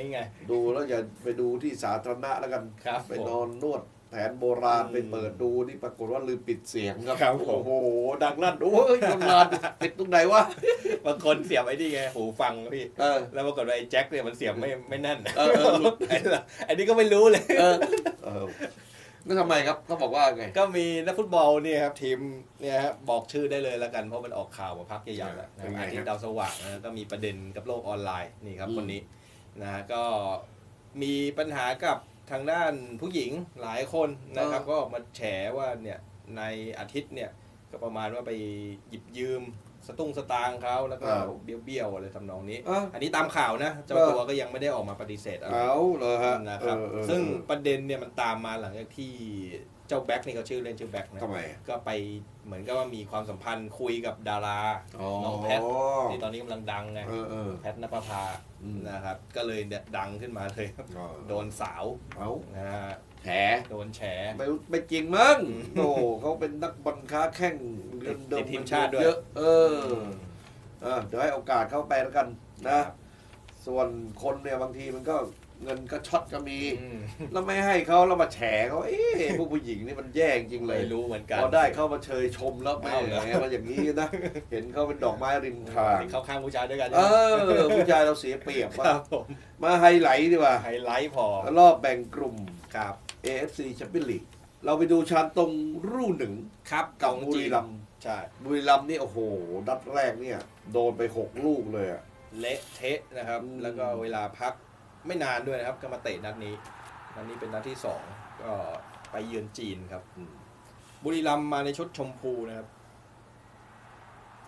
นี่ไง ดูแล้วอย่าไปดูที่สาธารณะแล้วกัน ครับไปผมนอนนวดแผนโบราณอืมไปเปิดดูนี่ปรากฏว่าลืมปิดเสียงครับครับผม โอ้โหดังลั่นโอ้ยทำงานปิดตรงไหนวะบางคนเสียบไอ้นี่ไงหูฟังพี่ เออ แล้วปรากฏว่าไอ้แจ็คเนี่ยมันเสียบไม่ไม่แน่นเออเออหลุด ไอ้ละอันนี้ก็ไม่รู้เลย เออเออแล้วทำไมครับเขาบอกว่าไง ก็มีนักฟุตบอลเนี่ยครับทีมเนี่ยฮะบอกชื่อได้เลยแล้วกันเพราะมันออกข่าวมาพักใหญ่ๆแล้วเป็นไงอาทิตย์ดาวสว่างนะก็มีประเด็นกับโลกออนไลน์นี่ครับอืม คนนี้ นะฮะก็มีปัญหากับทางด้านผู้หญิงหลายคนนะครับ ก็ออกมาแฉว่าเนี่ยในอาทิตย์เนี่ยก็ประมาณว่าไปหยิบยืมสตุ้งสตางค์เขาแล้วก็เบี้ยวๆอะไรทำนองนี้อะอันนี้ตามข่าวนะ เจ้าเออตัวก็ยังไม่ได้ออกมาปฏิเสธอะไร เอาเลยฮะนะครับ เออเออซึ่งประเด็นเนี่ยมันตามมาหลังจากที่ เจ้าแบ็คนี่เขาชื่อเล่นชื่อแบ็คนะทำไมก็ไปเหมือนกับว่ามีความสัมพันธ์คุยกับดาราอ๋อน้องแพทที่ตอนนี้กำลังดังไงเออเออแพทนภพาอืมนะครับ ก็เลยเนี่ยดังขึ้นมาเลยครับอ๋อโดนสาวเอานะฮะแผโดนแฉไม่ไม่จริงมั้งอืมโอ้เขาเป็นนักบอลค้าแข่งเงินเดิติมดทีมชาติด้วยเยอะเออเออเดี๋ยวให้โอกาสเขาไปแล้วกันนะ ส่วนคนเนี่ยบางทีมันก็ เงินก็ช็อตก็มีอืมแล้วไม่ให้เขาแล้วมาแฉเขาเอ๊ะพวกผู้หญิงนี่มันแย่จริงเลยไม่รู้เหมือนกันพอได้เข้ามาเชยชมแล้วแหมเอาเหรอมาอย่างนี้นะเห็นเขาเป็นดอกไม้ริมทางเข้าข้างผู้ชายด้วยกัน เออผู้ชายเราเสียเปรียบคว่ารับผมมาไฮไลท์ดีกว่าไฮไลท์พอรอบแบ่งกลุ่มครับ AFC Champions League เราไปดูชานตรงรู่หนึ่งครับกับของบุจีรีนรัมย์ใช่บุรีรัมย์นี่โอ้โหนัดแรกเนี่ย โดนไปหกลูกเลยอะเละเทะนะครับอืมแล้วก็เวลาพัก ไม่นานด้วยนะครับก็มาเตะนัดนี้นัดนี้เป็นนัดที่สองก็ไปเยือนจีนครับบุรีรัมย์มาในชุดชมพูนะครับ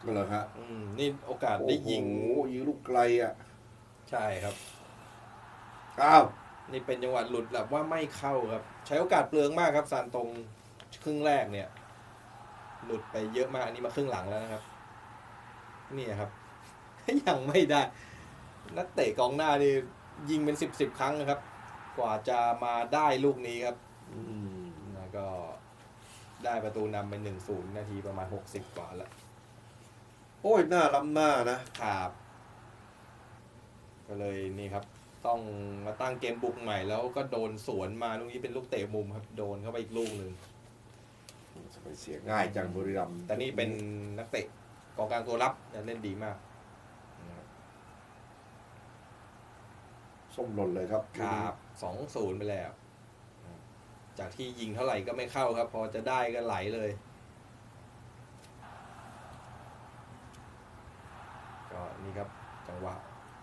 ก็เลยฮะอืมนี่โอกาสได้ยิงโอ้โหยิงลูกไกลอะ ใช่ครับอ้าวนี่เป็นจังหวะหลุดแบบว่าไม่เข้าครับ ใช้โอกาสเปลืองมากครับซานตรงครึ่งแรกเนี่ย หลุดไปเยอะมากอันนี้มาครึ่งหลังแล้วนะครับ นี่ครับยังไม่ได้ นักเตะกองหน้านี่ ยิงเป็นสิบสิบครั้งนะครับ กว่าจะมาได้ลูกนี้ครับอืมแล้วก็ได้ประตูนำเป็นหนึ่งศูนย์นาทีประมาณหกสิบกว่าแล้วโอ้ยหน้าล้ำหน้านะครับ ก็เลยนี่ครับ ต้องมาตั้งเกมบุกใหม่แล้วก็โดนสวนมาลูกนี้เป็นลูกเตะมุมครับ โดนเข้าไปอีกลูกหนึ่ง จะไปเสียง่ายจังบุรีรัมย์แต่นี่เป็นนักเตะกองกลางตัวรับยังเล่นดีมากนะครับ ส้มหล่นเลยครับครับสองศูนย์ไปแล้ว จากที่ยิงเท่าไหร่ก็ไม่เข้าครับ พอจะได้ก็ไหลเลย ก็นี่ครับจังหวะ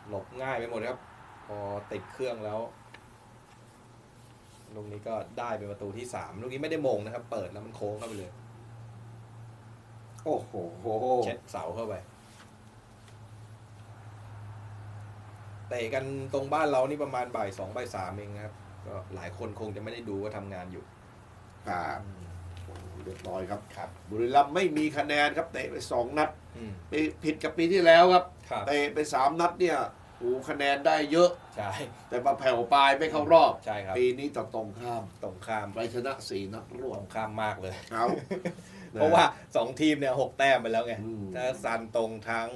หลบง่ายไปหมดครับ พอติดเครื่องแล้วลูกนี้ก็ได้เป็นประตูที่สามลูกนี้ไม่ได้มงนะครับ เปิดแล้วมันโค้งเข้าไปเลย โอ้โหเช็ดเสาเข้าไป เตะกันตรงบ้านเรานี่ประมาณบ่ายสองบ่ายสามเองนะครับ ก็หลายคนคงจะไม่ได้ดูว่าทำงานอยู่ครับโอ้โหเรียบร้อยครับ ครับบุรีรัมย์ไม่มีคะแนนครับเตะไปสองนัดอืมไปผิดกับปีที่แล้วครับครับเตะไปสามนัดเนี่ยโอ้โหคะแนนได้เยอะ ใช่แต่มาแผ่วปลายไม่เข้ารอบ ใช่ครับปีนี้ต่อตรงข้ามตรงข้ามไปชนะสี่นัดรตวรดงข้ามมากเลย เอา เพราะว่าสองทีมเนี่ยหกแต้มไปแล้วไงอืม ถ้าซันตรงทั้ง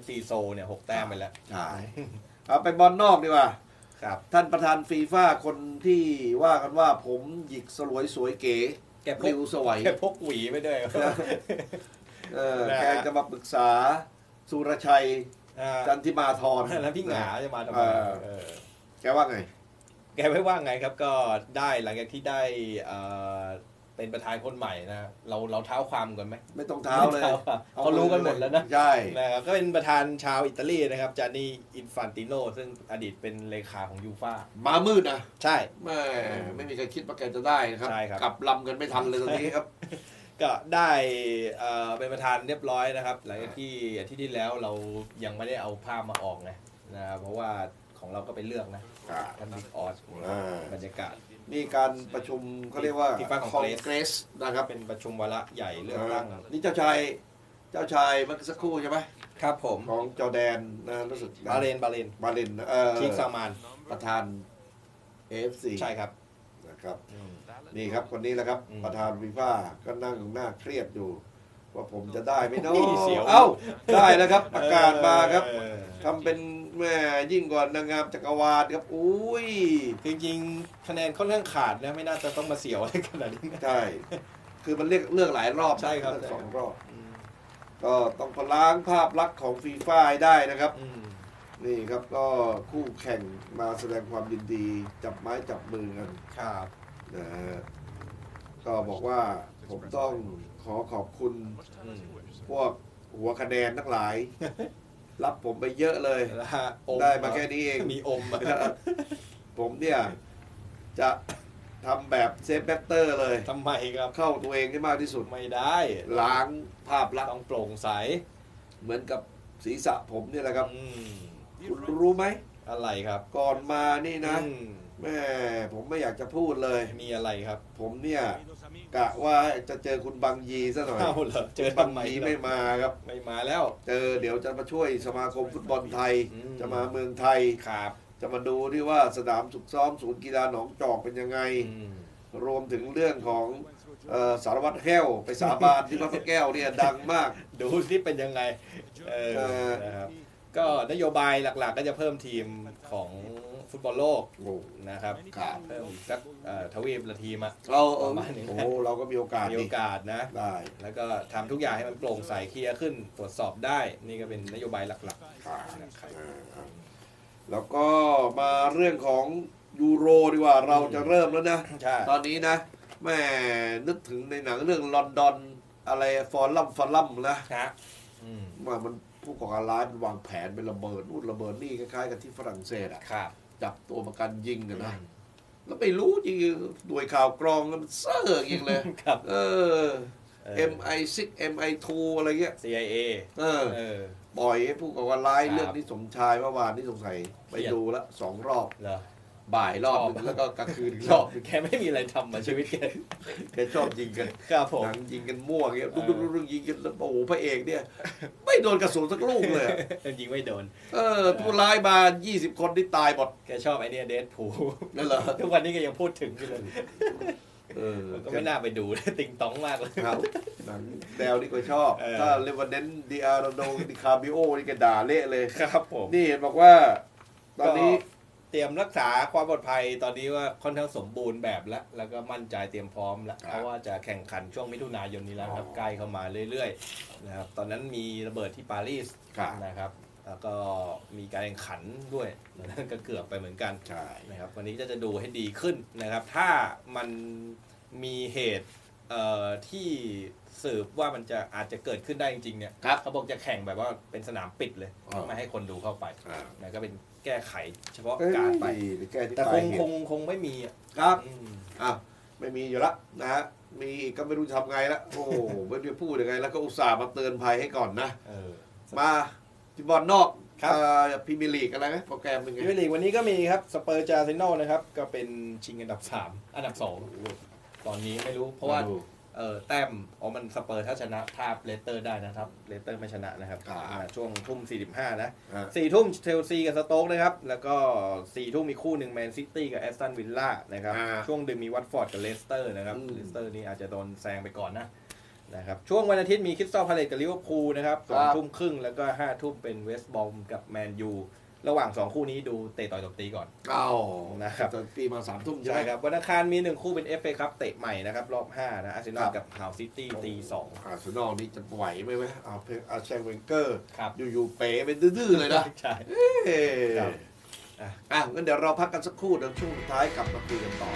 FC โซเนี่ยหกแต้มไปแล้ว ใช่ เอาไปบอลนอกดีกว่า ครับ ท่านประธานฟีฟ่าคนที่ว่ากันว่าผมหยิกสลวยสวยเก๋แกพริกวสวัยแกพกหวีไปด้วยเออนะฮะ แกจะมาปรึกษาสุรชัยอ่าจันทิมาธร แล้วพี่หงาจะมาทำไมเออ เออ แกว่าไง แกไม่ว่าไงครับก็ได้หลังจากที่ได้เอ่อ เป็นประธานคนใหม่นะเราเราเท้าความก่อนไหมไม่ต้องเท้าเลยไม่ท้เขารู้กันหมดแล้วนะใช่นะครับก็เป็นประธานชาวอิตาลีนะครับจานี่อินฟันติโนซึ่งอดีตเป็นเลขาของยูฟามามืดนะใช่แม่ไม่มีใครคิดว่าแกจะได้นะครับใช่ครับกลับลำกันไม่ทันเลยตอนนี้ครับ ก็ได้เอ่อเป็นประธานเรียบร้อยนะครับ หลังจากที่อาทิตย์ที่แล้วเรายังไม่ได้เอาภาพมาออกไงนะครับเพราะว่าของเราก็ไปเลือกนะท่านบิ๊กออสอ่าบรรยากาศ นี่การประชุมเขาเรียกว่า FIFA คอน Congress เกรสนะครับเป็นประชุมวาระใหญ่เลือกตั้งนี่เจ้าชายเจ้าชายเมื่อสักครู่ใช่ไหมครับผมของจอร์แดนนะรู้สึกบาเลนบาเลนบาเลนเออชิคซามานประธาน AFC ใช่ครับ นะครับ อืม นี่ครับคนนี้แหละครับ อืมประธานวีฟ่าก็นั่งหน้าเครียดอยู่ ว่าผมจะได้ไหมเนาะนี่เสียว เอ้าได้แล้วครับ ประกาศมาครับเออทำเป็น แม่ยิ่งกว่านางงามจักรวาลครับอุ้ยจริงๆคะแนนค่อนข้างขาดนะไม่น่าจะต้องมาเสียวอะไรขนาดนี้นะ ใช่คือมันเรียกเลือกหลายรอบใช่ครับสองรอบก็ต้องล้างภาพลักษณ์ของฟีฟ่าให้ได้นะครับ อืมนี่ครับก็คู่แข่งมาแสดงความยินดี จับไม้จับมือกันครับนะฮะก็บอกว่าผมต้องขอขอบคุณอืมพวกหัวคะแนนทั้งหลาย รับผมไปเยอะเลยแล้วฮะอได้มาแค่นี้เอง มีอมอะผมเนี่ย จะทำแบบเซฟแบตเตอร์เลย ทำไมครับ เข้าตัวเองให้มากที่สุด ไม่ได้ล้างภาพลักษณ์ต้องโปร่งใสเหมือนกับศีรษะผมเนี่ยแหละครับอืมคุณรู้ไหม อะไรครับก่อนมานี่นะ อืม แม่ผมไม่อยากจะพูดเลย มีอะไรครับ ผมเนี่ยกะว่าจะเจอคุณบางยีซะหน่อยเอ้าเหรอเจอคุณบางทำไมยีล่ะไม่มาครับ ไม่มาแล้ว เจอเดี๋ยวจะมาช่วยสมาคมฟุตบอลไทย อืม จะมาเมืองไทย ครับจะมาดูที่ว่าสนามสุกซ้อมศูนย์กีฬาหนองจอกเป็นยังไงอืมรวมถึงเรื่องของเอ่อสารวัตรแห้วไปสาบานที่วัดพระแก้วเนี่ยดังมาก ดูที่เป็นยังไงเออเออ นะครับก็นโยบายหลักๆ ก็จะเพิ่มทีมของ ฟุตบอลโลกโอ้ นะครับครับ เพิ่มสักเอ่อทวีปละทีมอะเราเอปอระมาณนี้โอ้เราก็มีโอกาสมีโอกาสนะ ได้แล้วก็ทำทุกอย่างให้มันโปร่งใสเคลียร์ขึ้นตรวจสอบได้ นี่ก็เป็นนโยบายหลักครับๆนะครับ อ่าครับแล้วก็มาเรื่องของยูโรดีกว่าเราจะเริ่มแล้วนะ ใช่ ตอนนี้นะแม่นึกถึงในหนังเรื่องลอนดอนอะไรฟอร์ลัมฟอร์ลัมนะฮะอืมว่ามันผู้ก่อการร้ายมันวางแผนเป็นระเบิดนู่นระเบิดนี่คล้ายๆกับที่ฝรั่งเศสอะครับ จับตัวประกันยิงกันนะแล้วไม่รู้จริงๆหน่วยข่าวกรองมันเซ่อจริงเลยครับ เออเออ MI6 MI2 อะไรเงี้ย CIA เออเออปล่อยให้ผู้ก่อการร้ายครับเรื่องที่สมชายเมื่อวานที่สงสัยไปเครียดดูละสองรอบเหรอ บ่ายรอบหนึงชอบแล้วก็กลางคืนอีกชรออบบแกไม่มีอะไรทำมาชีวิตแกแกชอบยิงกันครับผมหนังยิงกันมั่วเงี้ยเอดุอ๊กดุ๊กดุ๊กยิงกันแล้วโอ้โหพระเอกเนี่ย ไม่โดนกระสุนสักลูกเลยอะยิงไม่โดน เออผู้ร้ายมา 20 คนที่ตายหมดแกชอบไอเนี้ยเดทพูนั่นเหรอทุกวันนี้ก็ยังพูดถึงอยู่เลยเออมันก็ไม่น่าไปดูติงตองมากเลยครับหนังแนวนี้ก็ชอบเออถ้าเลวันเดนดิอาร์โดดิคาบิโอนี่ก็ด่าเละเลยครับผมนี่เห็นบอกว่า ตอนนี้ก็ เตรียมรักษาความปลอดภัยตอนนี้ว่าค่อนข้างสมบูรณ์แบบแล้ว แล้วก็มั่นใจเตรียมพร้อมแล้วครับเพราะว่าจะแข่งขันช่วงมิถุนายนนี้แล้วครับอ๋อใกล้เข้ามาเรื่อยๆนะครับตอนนั้นมีระเบิดที่ปารีสครับนะครับแล้วก็มีการแข่งขันด้วยนั่นก็เกือบไปเหมือนกันใช่นะครับ วันนี้จะจะดูให้ดีขึ้นนะครับ ถ้ามันมีเหตุเอ่อที่สืบว่ามันจะอาจจะเกิดขึ้นได้จริงๆเนี่ยครับเขาบอกจะแข่งแบบว่าเป็นสนามปิดเลยอ๋อไม่ให้คนดูเข้าไปอ่านะก็เป็น แก้ไข เฉพาะเอ้ยการไป แก้ที่แต่ปคลายงเหคตุงคงไม่มีอะครับอืมอะไม่มีอยู่ละนะฮะมีอีกก็ไม่รู้จะทำไงละโอ้โหไม่รู้จะพูดยังไง แล้วก็อุตส่าห์มาเตือนภัยให้ก่อนนะ เออ มาที่บอลนอกครับพรีเมียร์ลีกอะไรไหมโปรแกรมเป็นไงพิมยร์ลีกวันนี้ก็มีครับสเปอร์จาร์เซนอลนะครับ ก็เป็นชิงอันดับ 3 อันดับ 2 ตอนนี้ไม่รู้ เพราะว่าดู เออแต้มอ๋อมันสเปอร์ถ้าชนะถ้าเลสเตอร์ได้นะครับเลสเตอร์ไม่ชนะนะครับครับอ่าช่วงทุ่ม 45 นะอะสี่ทุ่มเชลซีกับสโต๊กนะครับ แล้วก็สี่ทุ่มมีคู่หนึ่งแมนซิตี้กับแอสตันวิลล่านะครับ อ่าช่วงดึกมีวัตฟอร์ดกับเลสเตอร์นะครับอืม เลสเตอร์นี่อาจจะโดนแซงไปก่อนนะนะครับช่วงวันอาทิตย์มีคริสตัลพาเลตกับลิเวอร์พูลนะครับสองทุ่มครึ่งแล้วก็ห้าทุ่มเป็นเวสต์บอมกับแมนยู ระหว่างสองคู่นี้ดูเตะต่อยตบตีก่อนเอ้านะครับตอนปีมาสามทุ่มใช่ใช่ไหมครับวันอังคารมีหนึ่งคู่เป็น FA ครับเตะใหม่นะครับ รอบ5นะอาร์เซนอคลรับกับฮาวซิตี้ตีสองอาร์เซนอลนี่จะไหวไหมไหมเอาเพอาร์เชงเวนเกอร์ครับอยู่ๆเป๋เป็นดื้อๆเลยนะใช่เอ้ครับอะอะงั้นเดี๋ยวเราพักกันสักครู่เดี๋ยวช่วงสุดท้ายกลับมาคุยกันต่อ